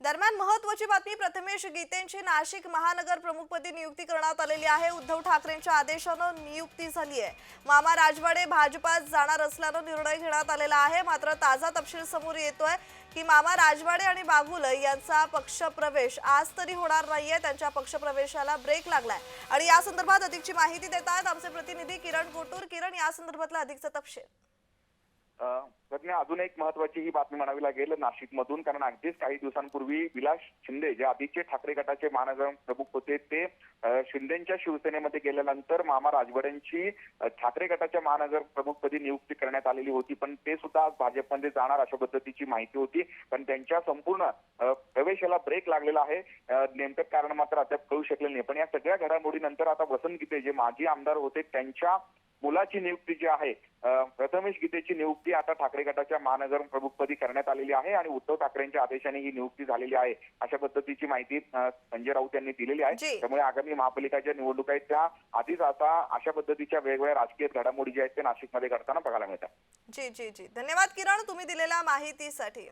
दरम्यान महत्वाची बातमी प्रथमेश गीतेंची नाशिक महानगर प्रमुखपदी नियुक्ती करण्यात आलेली आहे. उद्धव ठाकरेंच्या आदेशानं नियुक्ती झाली आहे. मामा राजवाडे भाजपात जाणार असल्यानं निर्णय घेण्यात आलेला आहे. मात्र ताजा तपशील समोर येतोय की मामा राजवाडे आणि बागुल यांचा पक्षप्रवेश आज तरी होणार नाहीये. त्यांच्या पक्षप्रवेशाला ब्रेक लागलाय. आणि या संदर्भात अधिकची माहिती देत आहेत आमचे प्रतिनिधी किरण कोटूर. किरण या संदर्भातला अधिकचा तपशील. प्रज्ञा अजून एक महत्वाची ही बातमी म्हणावी लागेल नाशिक मधून कारण अगदीच काही दिवसांपूर्वी विलास शिंदे जे आधीचे ठाकरे गटाचे महानगर प्रमुख होते ते शिंदेच्या शिवसेनेमध्ये गेल्यानंतर मामा राजवडेंची ठाकरे गटाच्या महानगर प्रमुखपदी नियुक्ती करण्यात आलेली होती पण ते सुद्धा आज भाजपमध्ये जाणार अशा पद्धतीची माहिती होती पण त्यांच्या संपूर्ण प्रवेशाला ब्रेक लागलेला आहे. नेमकं कारण मात्र अद्याप कळू शकलेलं नाही. पण या सगळ्या घडामोडीनंतर आता वसंत गीते जे माजी आमदार होते त्यांच्या मुलाची नियुक्ती जी आहे प्रथमेश गीतेची नियुक्ती आता ठाकरे गटाच्या महानगर प्रमुखपदी करण्यात आलेली आहे आणि उद्धव ठाकरेंच्या आदेशाने ही नियुक्ती झालेली आहे अशा पद्धतीची माहिती संजय राऊत यांनी दिलेली. आहे. त्यामुळे आगामी महापालिकाच्या निवडणुका आहेत त्या आधीच आता अशा पद्धतीच्या वेगवेगळ्या राजकीय घडामोडी ज्या आहेत ते नाशिकमध्ये घडताना बघायला मिळतात. जी जी जी. धन्यवाद किरण तुम्ही दिलेल्या माहितीसाठी.